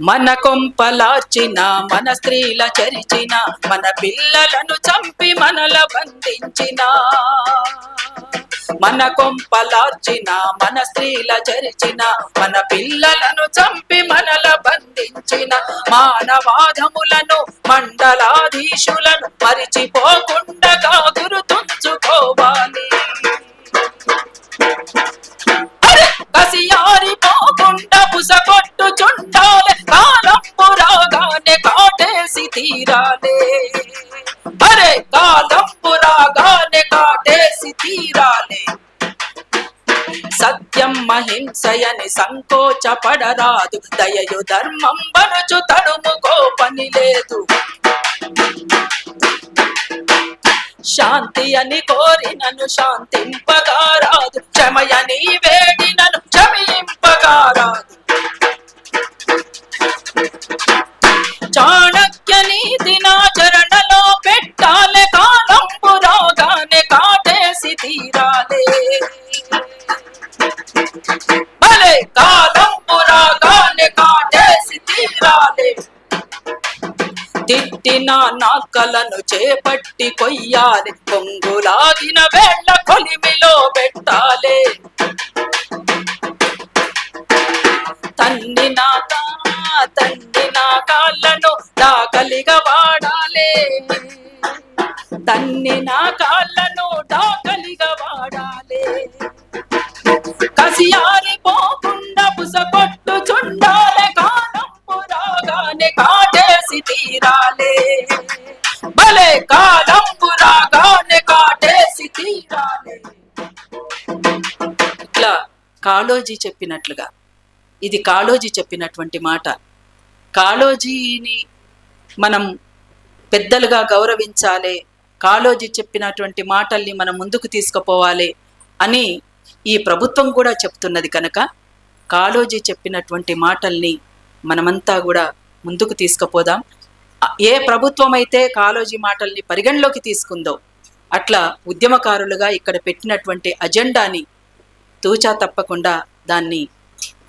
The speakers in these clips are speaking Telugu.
మన కొంపలార్చిన మన స్త్రీల చరిచిన మన పిల్లలను చంపి మనల బంధించిన. మన కొంపలార్చిన మన స్త్రీల చరిచిన మన పిల్లలను చంపి మనల బంధించిన. మానవాధములను మండలాధీశులను మరిచిపోకుండా మహింసయని సంకోచపడరాదు. దయయు ధర్మం బరుచు తడుముకో పని లేదు. శాంతి అని కోరినను శాంతింపగారాదు. క్షమయని వేడినను క్షమింపగారాదు. చాణక్య నీతినాచరణలో పెట్టాలే కాలంపు రాగానే కాటేసి తీరాలే. కాలం కాలంపు కాటేసి తీరాలే తిట్టిన నాకలను చేపట్టి కొయ్యాలి పొంగులాగిన వేళ్ళ కొలిమిలో పెట్టాలి. తన్ని నాక తన్ని నా కాళ్ళను దాకలిగా వాడాలి. తన్ని నా కా పోకుండా చుండాలే కాలంపు రాగానే కాటేసి తీరాలే. భలే కాలంపు రాగానే కాటేసి తీరాలే. ఇట్లా కాళోజీ చెప్పినట్లుగా ఇది కాళోజీ చెప్పినటువంటి మాట. కాళోజీని మనం పెద్దలుగా గౌరవించాలి కాళోజీ చెప్పినటువంటి మాటల్ని మనం ముందుకు తీసుకుపోవాలి అని ఈ ప్రభుత్వం కూడా చెప్తున్నది కనుక కాళోజీ చెప్పినటువంటి మాటల్ని మనమంతా కూడా ముందుకు తీసుకుపోదాం. ఏ ప్రభుత్వం అయితే కాళోజీ మాటల్ని పరిగణలోకి తీసుకుందో అట్లా ఉద్యమకారులుగా ఇక్కడ పెట్టినటువంటి అజెండాని తూచా తప్పకుండా దాన్ని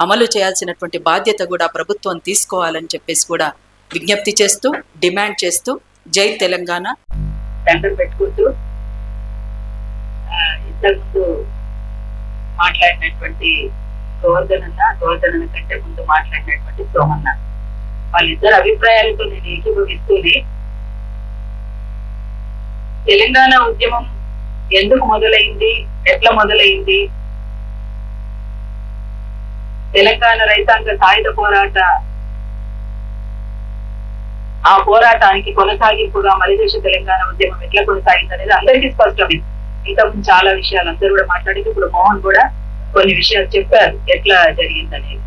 అమలు చేయాల్సినటువంటి బాధ్యత కూడా ప్రభుత్వం తీసుకోవాలని చెప్పేసి కూడా విజ్ఞప్తి చేస్తూ డిమాండ్ చేస్తూ జై తెలంగాణ. దండం పెట్టుకుంటూ ఇంతకుముందు మాట్లాడినటువంటి గోవర్ధన్ అన్న కంటే ముందు మాట్లాడినటువంటి సోమన్న. వాళ్ళిద్దరు అభిప్రాయాలతో నేను ఏకీభవిస్తూనే తెలంగాణ ఉద్యమం ఎందుకు మొదలైంది ఎట్లా మొదలైంది? తెలంగాణ రైతాంగ సాయుధ పోరాట ఆ పోరాటానికి కొనసాగింపుగా మలిదేశ తెలంగాణ ఉద్యమం ఎట్లా కొనసాగింది అనేది అందరికీ స్పష్టమైంది మిగతా చాలా విషయాలు అందరూ కూడా మాట్లాడింది ఇప్పుడు మోహన్ కూడా కొన్ని విషయాలు చెప్పారు. ఎట్లా జరిగిందనేది.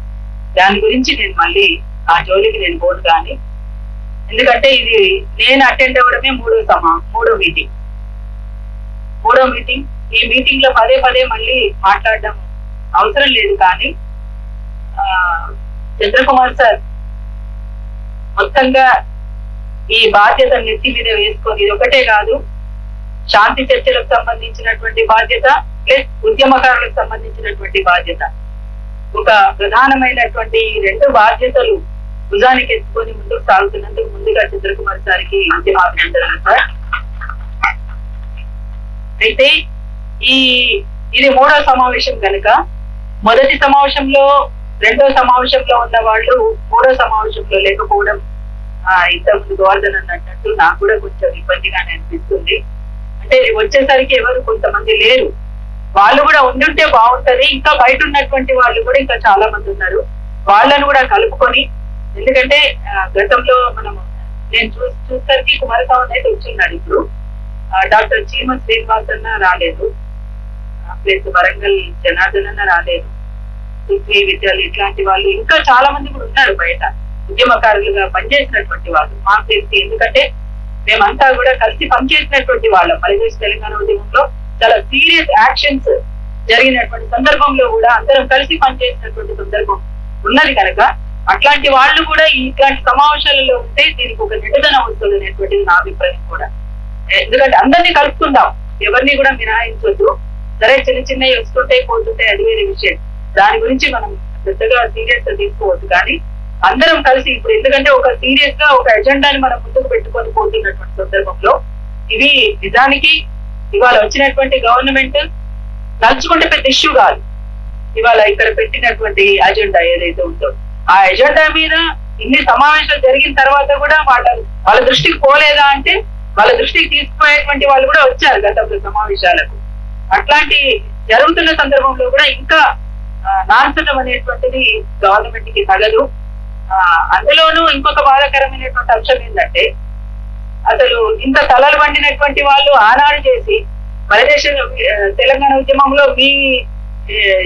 దాని గురించి నేను మళ్ళీ ఆ జోలికి నేను పోను కానీ ఎందుకంటే ఇది నేను అటెండ్ అవ్వడమే మూడో సమా మూడో మీటింగ్ మూడో మీటింగ్ ఈ మీటింగ్లో పదే పదే మళ్ళీ మాట్లాడడం అవసరం లేదు కానీ చంద్రకుమార్ సార్ మొత్తంగా ఈ బాధ్యత నెత్తి మీద వేసుకొని ఇది ఒకటే కాదు శాంతి చర్చలకు సంబంధించినటువంటి బాధ్యత ప్లస్ ఉద్యమకారులకు సంబంధించినటువంటి బాధ్యత. ఒక ప్రధానమైనటువంటి రెండు బాధ్యతలు భుజానికి ఎత్తుకొని ముందుకు సాగుతున్నందుకు ముందుగా చంద్రకుమార్ సార్కి ఉద్యమాభినందనలు సార్. అయితే ఈ ఇది మూడో సమావేశం కనుక మొదటి సమావేశంలో రెండో సమావేశంలో ఉన్న వాళ్ళు మూడో సమావేశంలో లేకపోవడం ఆ ఇంతకుముందు గోవర్ధన్ అన్నట్టు నాకు కూడా కొంచెం ఇబ్బందిగానే అనిపిస్తుంది. అంటే వచ్చేసరికి ఎవరు కొంతమంది లేరు. వాళ్ళు కూడా ఉండుంటే బాగుంటది. ఇంకా బయట ఉన్నటువంటి వాళ్ళు కూడా ఇంకా చాలా మంది ఉన్నారు. వాళ్ళను కూడా కలుపుకొని ఎందుకంటే గతంలో మనం నేను చూ చూసరికి కుమారస్వామి అయితే వచ్చిన్నాడు ఇప్పుడు. డాక్టర్ చీమ శ్రీనివాస్ అన్న రాలేదు ప్లస్ వరంగల్ జనార్దన్ అన్న రాలేదు. పృథ్వీ విద్యాలు ఇట్లాంటి వాళ్ళు ఇంకా చాలా మంది కూడా ఉన్నారు బయట. ఉద్యమకారులుగా పనిచేసినటువంటి వాళ్ళు. మాకు తెలిసి ఎందుకంటే మేమంతా కూడా కలిసి పనిచేసినటువంటి వాళ్ళం. మలిదేశ్ తెలంగాణ ఉద్యమంలో చాలా సీరియస్ యాక్షన్స్ జరిగినటువంటి సందర్భంలో కూడా అందరం కలిసి పనిచేసినటువంటి సందర్భం ఉన్నది కనుక అట్లాంటి వాళ్ళు కూడా ఇట్లాంటి సమావేశాలలో ఉంటే దీనికి ఒక నిడుదన వస్తుంది అనేటువంటిది నా అభిప్రాయం కూడా. ఎందుకంటే అందరినీ కలుపుకుందాం. ఎవరిని కూడా మినహాయించొద్దు. సరే చిన్న చిన్నవి వస్తుంటే పోతుంటే అది వేరే విషయం. దాని గురించి మనం పెద్దగా సీరియస్గా తీసుకోవద్దు. కానీ అందరం కలిసి ఇప్పుడు ఎందుకంటే ఒక సీరియస్గా ఒక ఎజెండాని మనం ముందుకు పెట్టుకొని పోతున్నటువంటి సందర్భంలో ఇవి నిజానికి ఇవాళ వచ్చినటువంటి గవర్నమెంట్ నడుచుకుంటే పెద్ద ఇష్యూ కాదు. ఇవాళ ఇక్కడ పెట్టినటువంటి అజెండా ఏదైతే ఉందో. ఆ ఎజెండా మీద ఇన్ని సమావేశాలు జరిగిన తర్వాత కూడా వాళ్ళ వాళ్ళ దృష్టికి పోలేదా అంటే వాళ్ళ దృష్టికి తీసుకుపోయేటువంటి వాళ్ళు కూడా వచ్చారు గతంలో సమావేశాలకు. అట్లాంటి జరుగుతున్న సందర్భంలో కూడా ఇంకా నాశనం అనేటువంటిది గవర్నమెంట్కి తగదు. అందులోనూ ఇంకొక బాధాకరమైనటువంటి అంశం ఏంటంటే అసలు ఇంత తలలు వండినటువంటి వాళ్ళు ఆనాడు చేసి మరదేశ తెలంగాణ ఉద్యమంలో మీ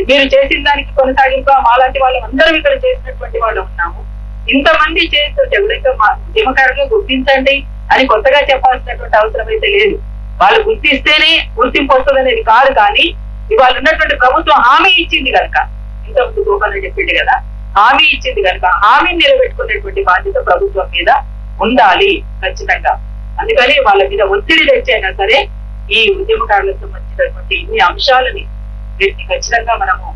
మీరు చేసిన దానికి కొనసాగింపు మాలాంటి వాళ్ళు అందరం ఇక్కడ చేసినటువంటి వాళ్ళు ఉన్నాము. ఇంతమంది చేస్తుంటే ఎవరైతే మా ఉద్యమకారులు గుర్తించండి అని కొత్తగా చెప్పాల్సినటువంటి అవసరం అయితే లేదు. వాళ్ళు గుర్తిస్తేనే గుర్తింపు వస్తుంది అనేది కాదు కానీ ఇవాళ ఉన్నటువంటి ప్రభుత్వం హామీ ఇచ్చింది కనుక ఇంతకుముందు గోపాల్ చెప్పింది కదా హామీ ఇచ్చింది కనుక హామీని నిలబెట్టుకునేటువంటి బాధ్యత ప్రభుత్వం మీద ఉండాలి ఖచ్చితంగా. అందుకని వాళ్ళ మీద ఒత్తిడి తెచ్చైనా సరే ఈ ఉద్యమకారులకు సంబంధించినటువంటి ఇన్ని అంశాలని వీటిని ఖచ్చితంగా మనము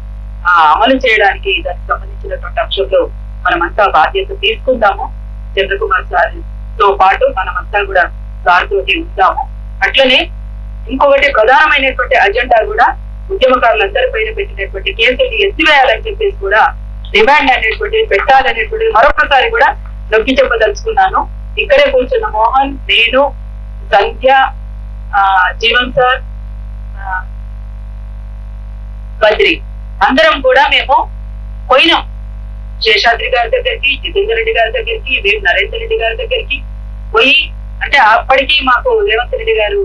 అమలు చేయడానికి దానికి సంబంధించినటువంటి అంశంలో మనమంతా బాధ్యత తీసుకుందాము. చంద్రకుమార్ సార్తో పాటు మనమంతా కూడా సార్ తోటి ఉందాము అట్లనే ఇంకొకటి ప్రధానమైనటువంటి అజెండా కూడా ఉద్యమకారులందరి పైన పెట్టినటువంటి కేసులు ఎత్తివేయాలని చెప్పేసి కూడా డిమాండ్ అనేటువంటిది పెట్టాలనేటువంటిది మరొకసారి కూడా నొక్కి చెప్పదలుచుకున్నాను ఇక్కడే కూర్చున్న మోహన్ నేను సంధ్య ఆ, జీవన్ సార్ బద్రి. అందరం కూడా మేము పోయినాం. శేషాద్రి గారి దగ్గరికి జితేందర్ రెడ్డి గారి దగ్గరికి మేము నరేందర్ రెడ్డి గారి దగ్గరికి పోయి అంటే అప్పటికి మాకు రేవంత్ రెడ్డి గారు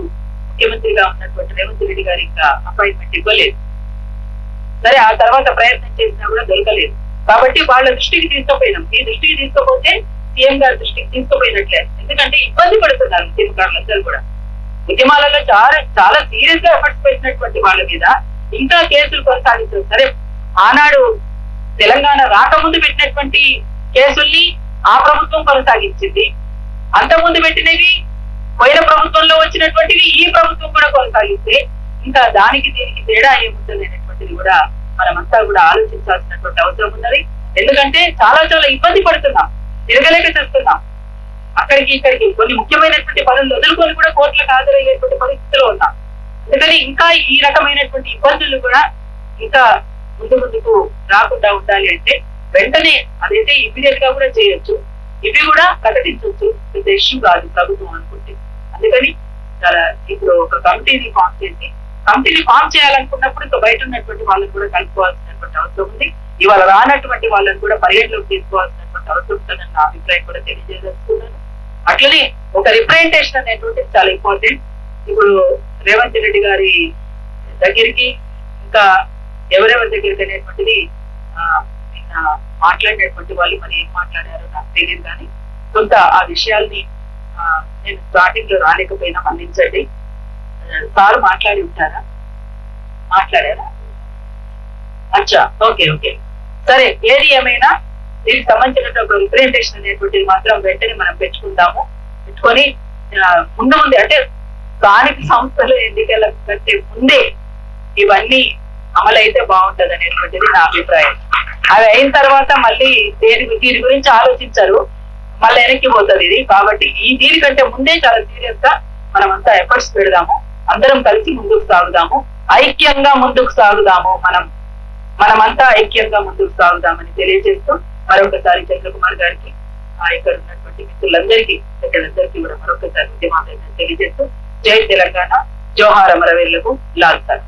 ముఖ్యమంత్రిగా ఉన్నటువంటి రేవంత్ రెడ్డి గారు ఇంకా అపాయింట్మెంట్ ఇవ్వలేదు. సరే ఆ తర్వాత ప్రయత్నం చేసినా కూడా దొరకలేదు. కాబట్టి వాళ్ళ దృష్టికి తీసుకుపోయినాం. ఈ దృష్టికి తీసుకుపోతే సీఎం గారి దృష్టికి తీసుకుపోయినట్లే. ఎందుకంటే ఇబ్బంది పడుతున్నారు ఉద్యమకారులందరూ కూడా. ఉద్యమాలలో చాలా చాలా సీరియస్గా ఎఫర్ట్స్ పెట్టినటువంటి వాళ్ళ మీద ఇంకా కేసులు కొనసాగించారు సరే ఆనాడు తెలంగాణ రాకముందు పెట్టినటువంటి కేసుల్ని ఆ ప్రభుత్వం కొనసాగించింది. అంతకుముందు పెట్టినవి పోయిన ప్రభుత్వంలో వచ్చినటువంటివి ఈ ప్రభుత్వం కూడా కొనసాగిస్తే ఇంకా దానికి దీనికి తేడా ఏముంటుంది అనేటువంటిది కూడా మనమంతా కూడా ఆలోచించాల్సినటువంటి అవసరం ఉన్నది. ఎందుకంటే చాలా చాలా ఇబ్బంది పడుతున్నాం. తిరగలేక చేస్తున్నాం. అక్కడికి ఇక్కడికి కొన్ని ముఖ్యమైనటువంటి పనులు వదులుకొని కూడా కోర్టులకు హాజరయ్యేటువంటి పరిస్థితిలో ఉన్నాం. అందుకని ఇంకా ఈ రకమైనటువంటి ఇబ్బందులు కూడా ఇంకా ముందు ముందుకు రాకుండా ఉండాలి అంటే వెంటనే అదైతే ఇమీడియట్గా కూడా చేయొచ్చు. ఇవి కూడా ప్రకటించవచ్చు. పెద్ద ఇష్యూ కాదు ప్రభుత్వం అనుకుంటే. అందుకని చాలా ఇప్పుడు ఒక కమిటీని ఫామ్ చేసి కంపెనీ ఫామ్ చేయాలనుకున్నప్పుడు ఇంకా బయట ఉన్నటువంటి వాళ్ళని కూడా కలుపుకోవాల్సినటువంటి అవసరం ఉంది. ఇవాళ రానటువంటి వాళ్ళని కూడా పర్యటనలోకి తీసుకోవాల్సినటువంటి అవసరం ఉందని నా అభిప్రాయం కూడా తెలియజేస్తున్నాను అట్లనే ఒక రిప్రజెంటేషన్ అనేటువంటిది చాలా ఇంపార్టెంట్ ఇప్పుడు రేవంత్ రెడ్డి గారి దగ్గరికి ఇంకా ఎవరెవరి దగ్గరికి అనేటువంటిది నిన్న మాట్లాడినటువంటి వాళ్ళు మరి ఏం మాట్లాడారో నాకు తెలియదు కానీ కొంత ఆ విషయాల్ని నేను స్టార్టింగ్లో రాలేకపోయినా మన్నించండి. సార్ మాట్లాడి ఉంటారా? మాట్లాడారా? అచ్చా ఓకే ఓకే. సరే ఏది ఏమైనా దీనికి సంబంధించిన ఒక రిప్రజెంటేషన్ అనేటువంటిది మాత్రం వెంటనే మనం పెట్టుకుంటాము పెట్టుకొని ముందు ముందే అంటే స్థానిక సంస్థలు ఎన్నికల కంటే ముందే ఇవన్నీ అమలైతే బాగుంటది అనేటువంటిది నా అభిప్రాయం. అవి అయిన తర్వాత మళ్ళీ దేని దీని గురించి ఆలోచించరు. మళ్ళీ వెనక్కి పోతుంది ఇది. కాబట్టి ఈ దీనికంటే ముందే చాలా సీరియస్గా మనమంతా ఎఫర్ట్స్ పెడదాము. అందరం కలిసి ముందుకు సాగుదాము. ఐక్యంగా ముందుకు సాగుదాము. మనం మనమంతా ఐక్యంగా ముందుకు సాగుదామని తెలియజేస్తూ మరొకసారి చంద్రకుమార్ గారికి ఆ ఇక్కడ ఉన్నటువంటి మిత్రులందరికీ పెద్దలందరికీ కూడా మరొకసారి ఉద్యమాన్ని తెలియజేస్తూ జై తెలంగాణ. జోహార్ అమరవీరులకు లాల్ సార్.